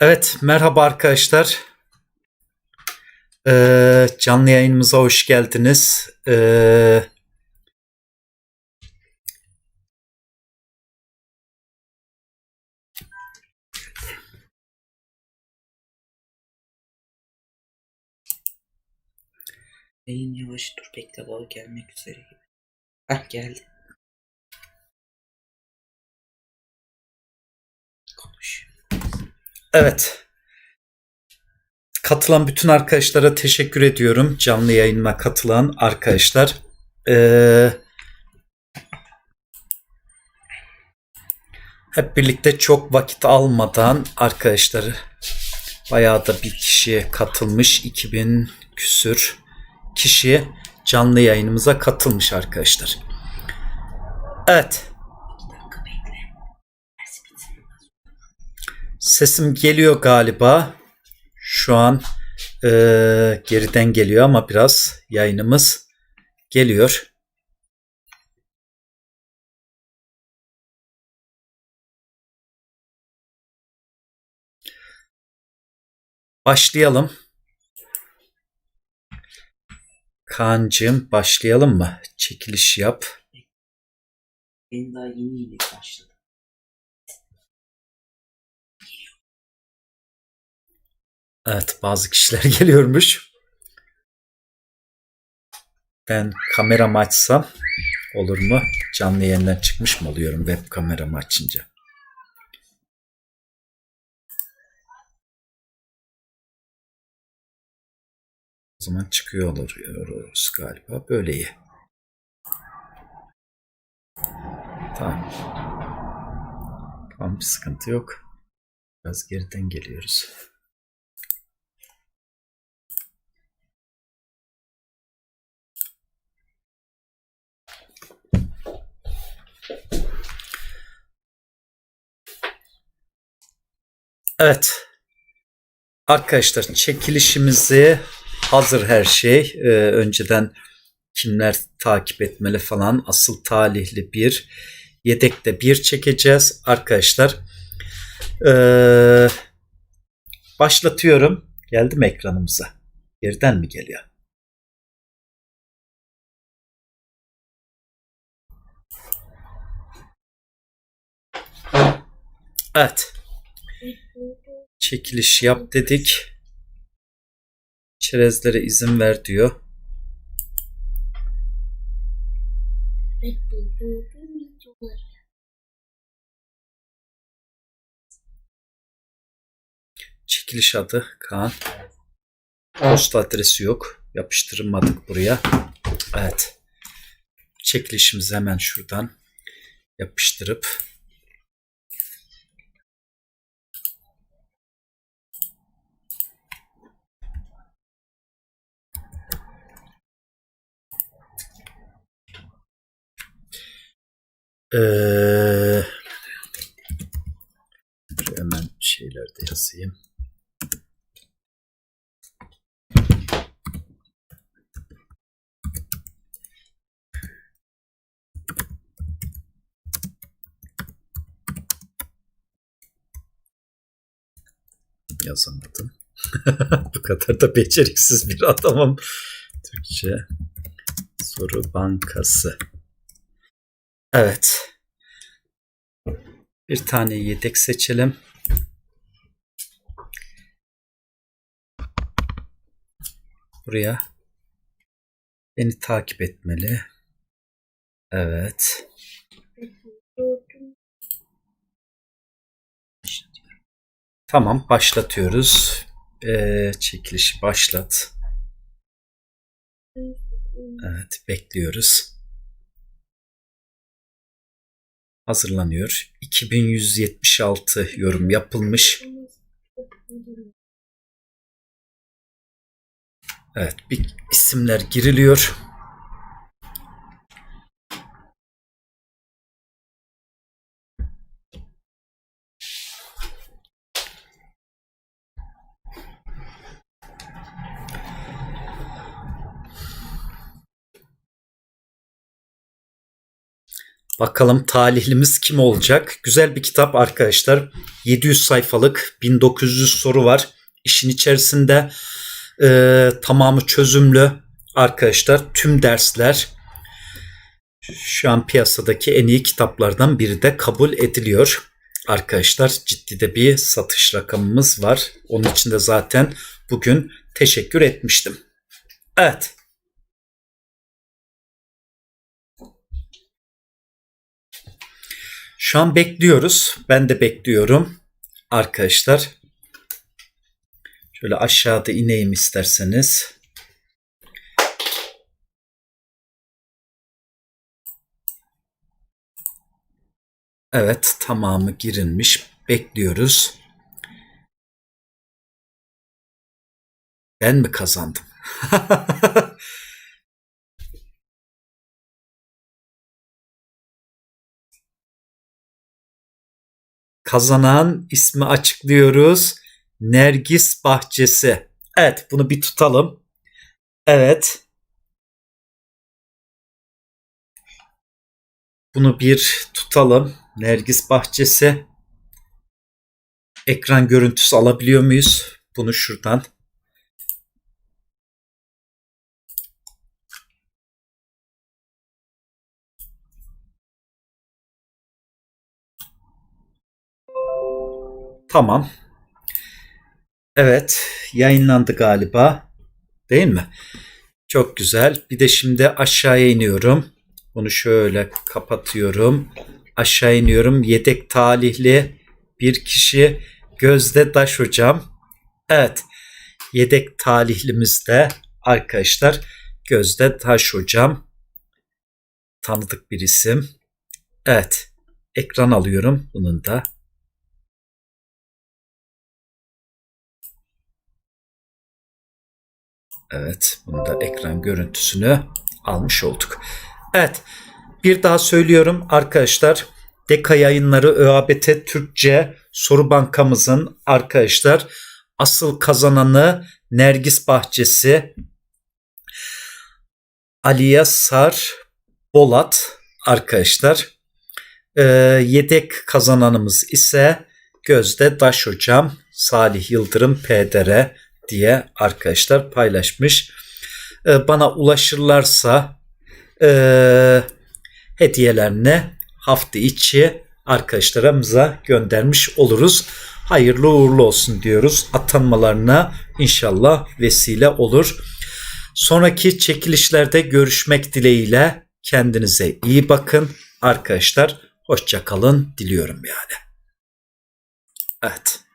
Evet, merhaba arkadaşlar. Ee, canlı yayınımıza hoş geldiniz. Ee, Yayın yavaş dur bekle baba gelmek üzere gibi. Hah geldi. Konuş. Evet. Katılan bütün arkadaşlara teşekkür ediyorum. Canlı yayınıma katılan arkadaşlar. Ee, hep birlikte çok vakit almadan arkadaşlar bayağı da bir kişi katılmış. 2000 küsür kişi canlı yayınımıza katılmış arkadaşlar. Evet. Bir dakika bekle. Ders bitsin. Sesim geliyor galiba. Şu an eee, geriden geliyor ama biraz yayınımız geliyor. Başlayalım. Kaan'cığım başlayalım mı? Çekiliş yap. Benim daha yeni yeni başladı. Evet bazı kişiler geliyormuş. Ben kameramı açsam olur mu? Canlı yayından çıkmış mı oluyorum web kameramı açınca? O zaman çıkıyor oluyoruz galiba. Böyle iyi. Tamam. Tamam bir sıkıntı yok. Biraz geriden geliyoruz. Evet. Arkadaşlar çekilişimizi hazır her şey. Ee, önceden kimler takip etmeli falan asıl talihli bir yedekte bir çekeceğiz arkadaşlar. Ee, başlatıyorum. Geldi mi ekranımıza? Geriden mi geliyor? Evet. Çekiliş yap dedik. Çerezlere izin ver diyor. Çekiliş adı Kaan. Posta adresi yok. Yapıştırmadık buraya. Evet. Çekilişimizi hemen şuradan yapıştırıp Ee, hemen şeyler de yazayım. Yazamadım. Bu kadar da beceriksiz bir adamım. Türkçe soru bankası. Evet. Bir tane yedek seçelim. Buraya beni takip etmeli. Evet. Tamam başlatıyoruz. Ee, çekilişi başlat. Evet bekliyoruz. Hazırlanıyor. 2176 yorum yapılmış. Evet, bir isimler giriliyor. Bakalım talihlimiz kim olacak? Güzel bir kitap arkadaşlar. 700 sayfalık 1900 soru var. İşin içerisinde e, tamamı çözümlü arkadaşlar. Tüm dersler şu an piyasadaki en iyi kitaplardan biri de kabul ediliyor. Arkadaşlar ciddi de bir satış rakamımız var. Onun için de zaten bugün teşekkür etmiştim. Evet. Şu an bekliyoruz. Ben de bekliyorum. Arkadaşlar. Şöyle aşağıda ineyim isterseniz. Evet tamamı girilmiş. Bekliyoruz. Ben mi kazandım? Kazanan ismi açıklıyoruz. Nergis Bahçesi. Evet bunu bir tutalım. Evet. Bunu bir tutalım. Nergis Bahçesi. Ekran görüntüsü alabiliyor muyuz? Bunu şuradan. Tamam. Evet, yayınlandı galiba. Değil mi? Çok güzel. Bir de şimdi aşağıya iniyorum. Bunu şöyle kapatıyorum. Aşağı iniyorum. Yedek talihli bir kişi Gözde Daş hocam. Evet. Yedek talihlimiz de arkadaşlar Gözde Taş hocam. Tanıdık bir isim. Evet. Ekran alıyorum bunun da. Evet, bunu da ekran görüntüsünü almış olduk. Evet, bir daha söylüyorum arkadaşlar. Deka yayınları ÖABT Türkçe soru bankamızın arkadaşlar asıl kazananı Nergis Bahçesi Aliye Sar Bolat arkadaşlar. Ee, yedek kazananımız ise Gözde Daş Hocam Salih Yıldırım PDR diye arkadaşlar paylaşmış. Ee, bana ulaşırlarsa e, hediyelerini hafta içi arkadaşlarımıza göndermiş oluruz. Hayırlı uğurlu olsun diyoruz. Atanmalarına inşallah vesile olur. Sonraki çekilişlerde görüşmek dileğiyle kendinize iyi bakın arkadaşlar. Hoşça kalın diliyorum yani. Evet.